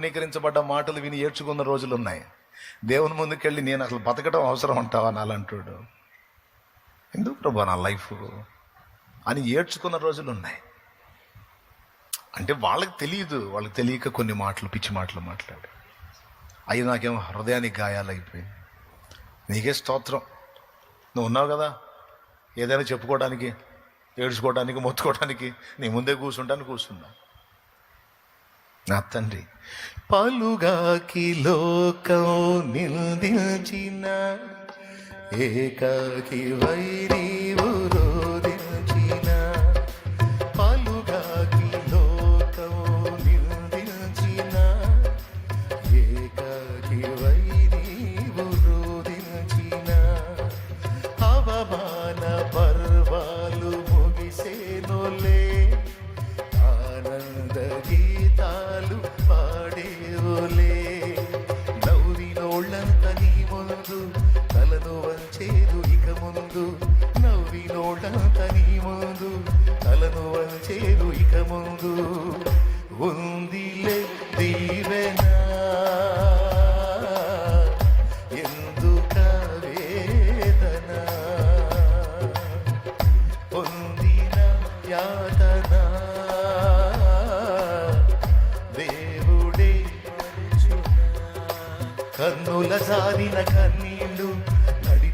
నీకరించబడ్డ మాటలు విని ఏడ్చుకున్న రోజులు ఉన్నాయి దేవుని ముందుకెళ్ళి నేను అసలు బతకడం అవసరం అంటావా అని ఎందుకు ప్రభా నా లైఫ్? అని ఏడ్చుకున్న రోజులు ఉన్నాయి అంటే వాళ్ళకి తెలియదు వాళ్ళకి తెలియక కొన్ని మాటలు పిచ్చి మాటలు మాట్లాడు. అవి నాకేమో హృదయానికి గాయాలు అయిపోయింది నీకే స్తోత్రం. నువ్వు ఉన్నావు కదా ఏదైనా చెప్పుకోవడానికి ఏడ్చుకోవడానికి మొత్తుకోవడానికి నీ ముందే కూర్చుంటాను కూర్చున్నా. నా తండ్రి. పలుగాకి లోకం నిందించిన ఏకాకి వైరీ ముందు తలను వంచేదు ఇక ముందు. ఉందిలే దీవెనా. ఎందుక వేదన పొందిన యాతన. దేవుడే కన్నుల సారిన కన్నీళ్ళు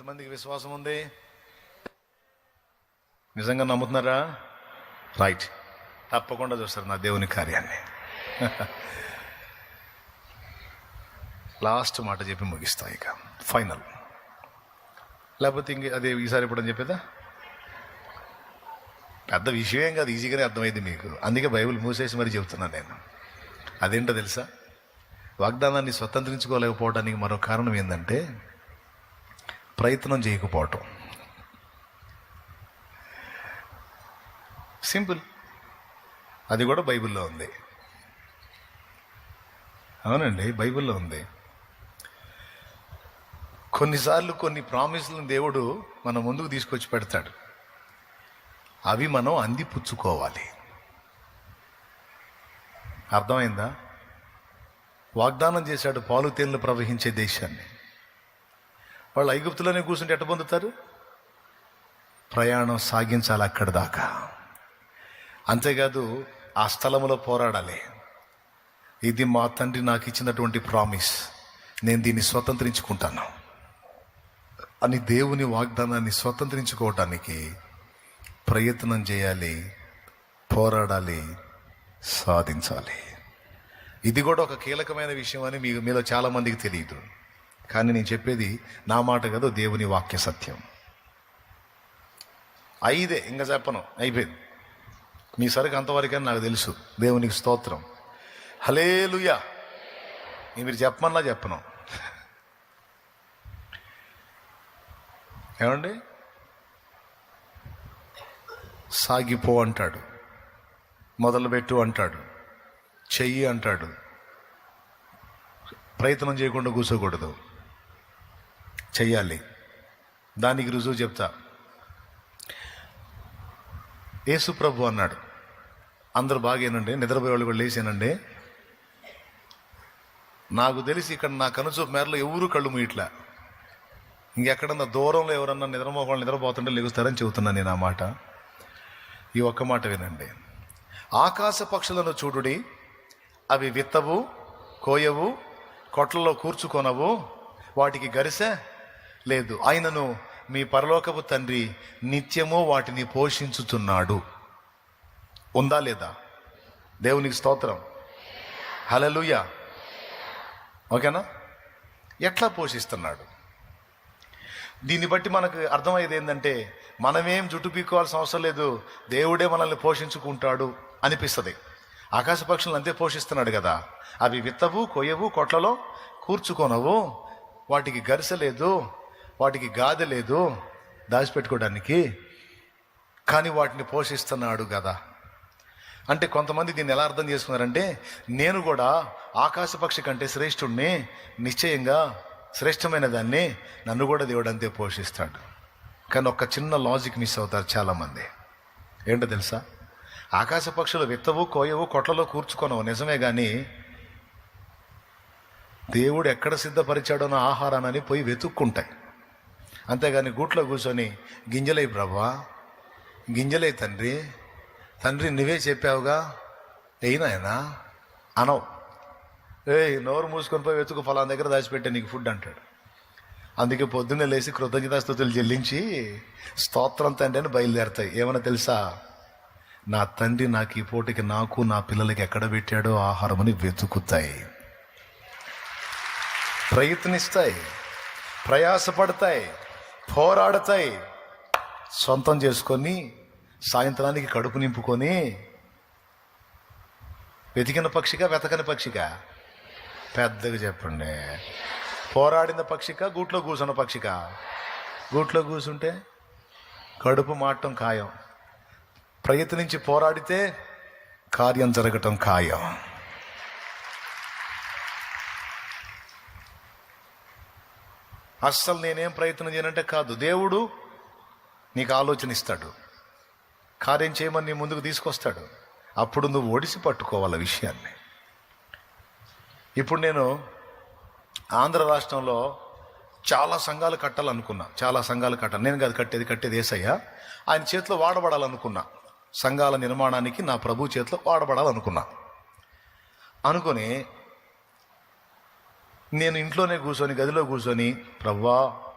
ఎంతమందికి విశ్వాసం ఉంది? నిజంగా నమ్ముతున్నారా? రైట్ తప్పకుండా చూస్తారు నా దేవుని కార్యాన్ని. లాస్ట్ మాట చెప్పి ముగిస్తా ఇక. ఫైనల్ లేకపోతే ఇంక అదే ఈసారి ఇప్పుడు అని చెప్పేదా? పెద్ద విషయం కాదు ఈజీగానే అర్థమైంది మీకు. అందుకే బైబిల్ మూసేసి మరి చెబుతున్నాను నేను. అదేంటో తెలుసా? వాగ్దానాన్ని స్వతంత్రించుకోలేకపోవడానికి మరో కారణం ఏంటంటే ప్రయత్నం చేయకపోవటం. సింపుల్. అది కూడా బైబిల్లో ఉంది. అవునండి బైబిల్లో ఉంది. కొన్నిసార్లు కొన్ని ప్రామిస్లను దేవుడు మన ముందుకు తీసుకొచ్చి పెడతాడు. అవి మనం అందిపుచ్చుకోవాలి. అర్థమైందా? వాగ్దానం చేశాడు పాలు తేళ్ళు ప్రవహించే దేశాన్ని. వాళ్ళు ఐగుప్తులోనే కూర్చుంటే ఎట్ట పొందుతారు? ప్రయాణం సాగించాలి అక్కడి దాకా. అంతేకాదు ఆ స్థలంలో పోరాడాలి. ఇది మా తండ్రి నాకు ఇచ్చినటువంటి ప్రామిస్. నేను దీన్ని స్వతంత్రించుకుంటాను. అని దేవుని వాగ్దానాన్ని స్వతంత్రించుకోవటానికి ప్రయత్నం చేయాలి పోరాడాలి సాధించాలి. ఇది కూడా ఒక కీలకమైన విషయం అని మీ మీలో చాలామందికి తెలియదు. కానీ నేను చెప్పేది నా మాట కాదు దేవుని వాక్య సత్యం. ఐదే ఇంకా చెప్పను అయిపోయింది. మీ సరుకు అంతవరకని నాకు తెలుసు దేవునికి స్తోత్రం. హలేలుయా మీరు చెప్పమన్నా చెప్పను. ఏమండి? సాగిపో అంటాడు. మొదలుపెట్టు అంటాడు. చెయ్యి అంటాడు. ప్రయత్నం చేయకుండా కూర్చోకూడదు. చెయ్యాలి. దానికి రుజువు చెప్తా. యేసు ప్రభు అన్నాడు. అందరు బాగేనండి నిద్రపోయే వాళ్ళు కూడా లేచానండి. నాకు తెలిసి ఇక్కడ నా కనుచూపు మేరలో ఎవరు కళ్ళు మూయట్లా. ఇంకెక్కడన్నా దూరంలో ఎవరన్నా నిద్రమోహం నిద్రపోతుంటే లెగుస్తారని చెబుతున్నాను నేను ఆ మాట. ఈ ఒక్క మాట వినండి. ఆకాశ పక్షులను చూడుడి. అవి విత్తవు కోయవు కొట్లలో కూర్చుకొనవు. వాటికి గరిసె లేదు. ఆయనను మీ పరలోకపు తండ్రి నిత్యము వాటిని పోషించుతున్నాడు. ఉందా లేదా? దేవునికి స్తోత్రం. హలలుయ ఓకేనా? ఎట్లా పోషిస్తున్నాడు? దీన్ని బట్టి మనకు అర్థమయ్యేది ఏంటంటే మనమేం జుట్టు పీక్కోవాల్సిన అవసరం లేదు. దేవుడే మనల్ని పోషించుకుంటాడు అనిపిస్తుంది. ఆకాశ పక్షులను అంతే పోషిస్తున్నాడు కదా. అవి విత్తవు కొయ్యవు కొట్లలో కూర్చుకోనవు. వాటికి గరిసె లేదు వాటికి గాదె లేదు దాచిపెట్టుకోవడానికి. కానీ వాటిని పోషిస్తున్నాడు కదా అంటే కొంతమంది దీన్ని ఎలా అర్థం చేసుకున్నారంటే నేను కూడా ఆకాశపక్షి కంటే శ్రేష్ఠుణ్ణి నిశ్చయంగా శ్రేష్టమైన దాన్ని నన్ను కూడా దేవుడు అంతే పోషిస్తాడు. కానీ ఒక చిన్న లాజిక్ మిస్ అవుతారు చాలామంది. ఏంటో తెలుసా? ఆకాశ పక్షులు విత్తవు కోయవు కొట్లలో కూర్చుకోనవు నిజమే కానీ దేవుడు ఎక్కడ సిద్ధపరిచాడో నా ఆహారాన్ని పోయి వెతుక్కుంటాయి. అంతేగాని గూట్లో కూర్చొని గింజలై ప్రభా గింజలై తండ్రి తండ్రి నువ్వే చెప్పావుగా అయినాయనా అనవు. ఏ నోరు మూసుకొని పోయి వెతుకు ఫలానా దగ్గర దాచిపెట్టే నీకు ఫుడ్ అంటాడు. అందుకే పొద్దున్నే లేచి కృతజ్ఞతాస్థుతులు చెల్లించి స్తోత్రం తండ్రి అని బయలుదేరతాయి. ఏమైనా తెలుసా? నా తండ్రి నాకు ఈ పూటకి నాకు నా పిల్లలకి ఎక్కడ పెట్టాడో ఆహారం అని వెతుకుతాయి. ప్రయత్నిస్తాయి ప్రయాసపడతాయి. పోరాడతాయి. సొంతం చేసుకొని సాయంత్రానికి కడుపు నింపుకొని వెతికిన పక్షిగా వెతకని పక్షిగా పెద్దగా చెప్పండి. పోరాడిన పక్షిక గూట్లో కూర్చున్న పక్షిక? గూట్లో కూర్చుంటే కడుపు మాటం ఖాయం. ప్రయత్నించి పోరాడితే కార్యం జరగటం ఖాయం. అస్సలు నేనేం ప్రయత్నం చేయనంటే కాదు. దేవుడు నీకు ఆలోచన ఇస్తాడు. కార్యం చేయమని నీ ముందుకు తీసుకొస్తాడు. అప్పుడు నువ్వు ఒడిసి పట్టుకోవాలి విషయాన్ని. ఇప్పుడు నేను ఆంధ్ర రాష్ట్రంలో చాలా సంఘాలు కట్టాలనుకున్నా. చాలా సంఘాలు కట్టాలి. నేను కాదు కట్టేది కట్టేది ఏసయ్యా. ఆయన చేతిలో వాడబడాలనుకున్నా. సంఘాల నిర్మాణానికి నా ప్రభు చేతిలో వాడబడాలనుకున్నా. అనుకొని నేను ఇంట్లోనే కూర్చొని గదిలో కూర్చొని ప్రవ్వా